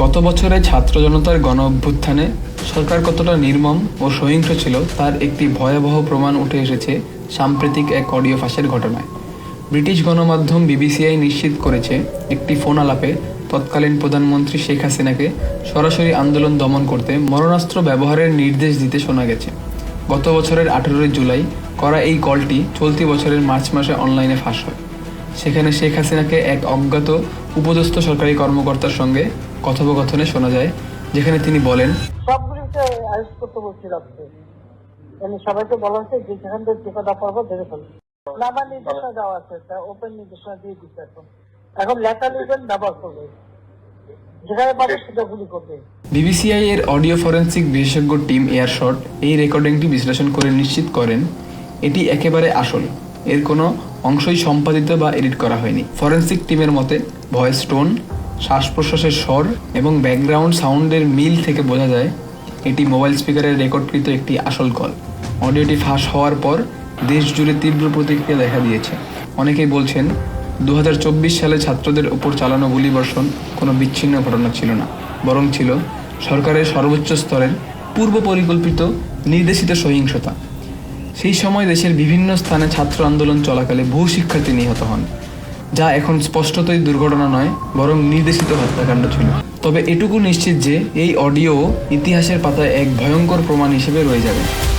গত বছরে ছাত্র জনতার গণ অভ্যুত্থানে সরকার কতটা নির্মম ও সহিংস ছিল তার একটি ভয়াবহ প্রমাণ উঠে এসেছে সাম্প্রতিক এক অডিও ফাঁসের ঘটনায়। ব্রিটিশ গণমাধ্যম বিবিসিআই নিশ্চিত করেছে একটি ফোন আলাপে তৎকালীন প্রধানমন্ত্রী শেখ হাসিনাকে সরাসরি আন্দোলন দমন করতে মরণাস্ত্র ব্যবহারের নির্দেশ দিতে শোনা গেছে। গত বছরের আঠেরোই জুলাই করা এই কলটি চলতি বছরের মার্চ মাসে অনলাইনে ফাঁস হয়। সেখানে শেখ হাসিনাকে এক অজ্ঞাত উপদস্থ সরকারি কর্মকর্তার সঙ্গে কথোপকথনে শোনা যায় যেখানে তিনি বলেন সবগুলিকে আরেস্ট করতে বলছি রাখতে মানে সবাইকে বলা হচ্ছে যে যেখান থেকে যে কথা পারব ধরে ফেলবে নাবার নির্দেশনা দেওয়া আছে ওপেন নির্দেশনা দিয়ে দিচ্ছে এখন। এখন লেটার লিখবেন ব্যবহার করবে। বিবিসিআই এর অডিও ফরেন্সিক বিশেষজ্ঞ টিম এয়ারশট এই রেকর্ডিংটি বিশ্লেষণ করে নিশ্চিত করেন এটি একেবারে আসল। এর কোনো অংশই সম্পাদিত বা এডিট করা হয়নি। ফরেন্সিক টিমের মতে, ভয়েস টোন শ্বাস প্রশ্বাসের স্বর এবং ব্যাকগ্রাউন্ড সাউন্ডের মিল থেকে বোঝা যায় এটি মোবাইল স্পিকারের রেকর্ডকৃত একটি আসল কল। অডিওটি ফাঁস হওয়ার পর দেশ জুড়ে তীব্র প্রতিক্রিয়া দেখা দিয়েছে। অনেকেই বলছেন দু হাজার চব্বিশ সালে ছাত্রদের ওপর চালানো গুলিবর্ষণ কোনো বিচ্ছিন্ন ঘটনা ছিল না, বরং ছিল সরকারের সর্বোচ্চ স্তরের পূর্ব পরিকল্পিত নির্দেশিত সহিংসতা। সেই সময় দেশের বিভিন্ন স্থানে ছাত্র আন্দোলন চলাকালে বহু শিক্ষার্থী নিহত হন, যা এখন স্পষ্টতই দুর্ঘটনা নয়, বরং নির্দেশিত হত্যাকাণ্ড ছিল। তবে এটুকু নিশ্চিত যে এই অডিও ইতিহাসের পাতায় এক ভয়ঙ্কর প্রমাণ হিসেবে রয়ে যাবে।